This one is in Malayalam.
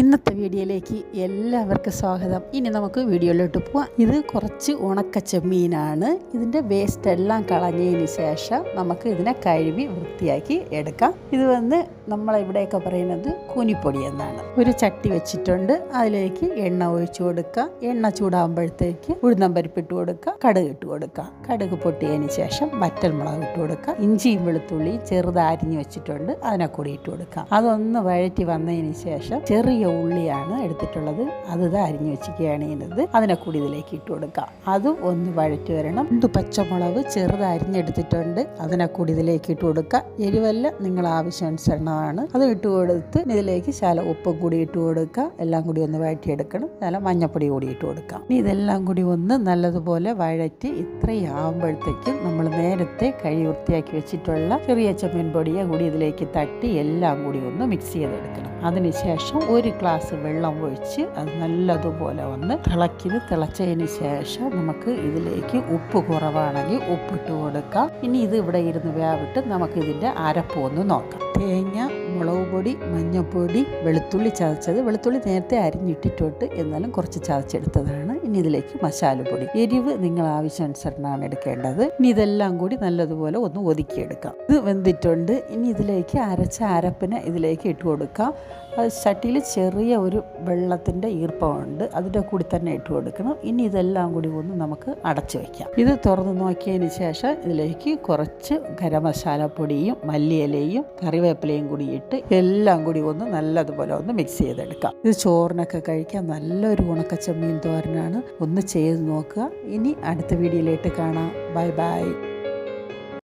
ഇന്നത്തെ വീഡിയോയിലേക്ക് എല്ലാവർക്കും സ്വാഗതം. ഇനി നമുക്ക് വീഡിയോയിലോട്ട് പോവാം. ഇത് കുറച്ച് ഉണക്ക ചെമ്മീനാണ് ഇതിന്റെ വേസ്റ്റ് എല്ലാം കളഞ്ഞതിന് ശേഷം നമുക്ക് ഇതിനെ കഴുകി വൃത്തിയാക്കി എടുക്കാം. ഇത് വന്ന് നമ്മളിവിടെയൊക്കെ പറയുന്നത് കൂനിപ്പൊടി എന്നാണ്. ഒരു ചട്ടി വെച്ചിട്ടുണ്ട്. അതിലേക്ക് എണ്ണ ഒഴിച്ചു കൊടുക്കുക എണ്ണ ചൂടാകുമ്പോഴത്തേക്ക് ഉഴുന്നം പരിപ്പിട്ട് കൊടുക്കുക കടുക് ഇട്ട് കൊടുക്കുക കടുക് പൊട്ടിയതിന് ശേഷം വറ്റൽമുളക് ഇട്ട് കൊടുക്കുക ഇഞ്ചിയും വെളുത്തുള്ളി ചെറുതാരിഞ്ഞ് വെച്ചിട്ടുണ്ട്. അതിനെ കൂടി ഇട്ട് കൊടുക്കുക അതൊന്ന് വഴറ്റി വന്നതിന് ശേഷം ചെറിയ ഉള്ളിയാണ് എടുത്തിട്ടുള്ളത്. അത് ഇത് അരിഞ്ഞു വെച്ചിരിക്കുകയാണ് ചെയ്യുന്നത്. അതിനെ കൂടി ഇതിലേക്ക് ഇട്ട് കൊടുക്കാം. അതും ഒന്ന് വഴറ്റി വരണം. രണ്ട് പച്ചമുളക് ചെറുത് അരിഞ്ഞെടുത്തിട്ടുണ്ട്. അതിനെ കൂടി ഇതിലേക്ക് ഇട്ട് കൊടുക്കുക എരിവല്ല നിങ്ങൾ ആവശ്യാനുസരണമാണ്. അത് ഇട്ട് കൊടുത്ത് ഇതിലേക്ക് ശാല ഉപ്പും കൂടി ഇട്ട് കൊടുക്കുക എല്ലാം കൂടി ഒന്ന് വഴറ്റിയെടുക്കണം. ശാല മഞ്ഞപ്പൊടി കൂടി ഇട്ട് കൊടുക്കാം. ഇനി ഇതെല്ലാം കൂടി ഒന്ന് നല്ലതുപോലെ വഴറ്റി ഇത്രയും ആകുമ്പോഴത്തേക്കും നമ്മൾ നേരത്തെ കഴി വൃത്തിയാക്കി വെച്ചിട്ടുള്ള ചെറിയ ചെമ്മീൻ പൊടിയെ കൂടി ഇതിലേക്ക് തട്ടി എല്ലാം കൂടി ഒന്ന് മിക്സ് ചെയ്തെടുക്കണം. അതിനുശേഷം ഒരു ഗ്ലാസ് വെള്ളം ഒഴിച്ച് അത് നല്ലതുപോലെ ഒന്ന് തിളക്കിത് തിളച്ചതിന് ശേഷം നമുക്ക് ഇതിലേക്ക് ഉപ്പ് കുറവാണെങ്കിൽ ഉപ്പിട്ട് കൊടുക്കാം. ഇനി ഇത് ഇവിടെ ഇരുന്ന് വേവിട്ട് നമുക്ക് ഇതിന്റെ അരപ്പ് ഒന്ന് നോക്കാം. തേങ്ങ മുളക് പൊടി മഞ്ഞൾപ്പൊടി വെളുത്തുള്ളി ചതച്ചത് വെളുത്തുള്ളി നേരത്തെ അരിഞ്ഞിട്ടിട്ടോട്ട് എന്നാലും കുറച്ച് ചതച്ചെടുത്തതാണ്. ഇനി ഇതിലേക്ക് മസാലപ്പൊടി എരിവ് നിങ്ങൾ ആവശ്യാനുസരണമാണ് എടുക്കേണ്ടത്. ഇനി ഇതെല്ലാം കൂടി നല്ലതുപോലെ ഒന്ന് ഒതുക്കിയെടുക്കാം. ഇത് വെന്തിട്ടുണ്ട്. ഇനി ഇതിലേക്ക് അരച്ച അരപ്പിനെ ഇതിലേക്ക് ഇട്ട് കൊടുക്കാം. അത് ചട്ടിയിൽ ചെറിയ ഒരു വെള്ളത്തിന്റെ ഈർപ്പമുണ്ട്. അതിന്റെ കൂടി തന്നെ ഇട്ട് കൊടുക്കണം. ഇനി ഇതെല്ലാം കൂടി ഒന്ന് നമുക്ക് അടച്ചു വയ്ക്കാം. ഇത് തുറന്ന് നോക്കിയതിന് ശേഷം ഇതിലേക്ക് കുറച്ച് ഗരം മസാല പൊടിയും മല്ലിയിലയും കറിവേപ്പിലയും കൂടി ഇട്ട് എല്ലാം കൂടി ഒന്ന് നല്ലതുപോലെ ഒന്ന് മിക്സ് ചെയ്തെടുക്കാം. ഇത് ചോറിനൊക്കെ കഴിക്കാൻ നല്ലൊരു ഉണക്കച്ചമ്മീൻ തോരനാണ്. ഒന്ന് ചെയ്ത് നോക്കുക. ഇനി അടുത്ത വീഡിയോയിലേക്ക് കാണാം. Bye bye.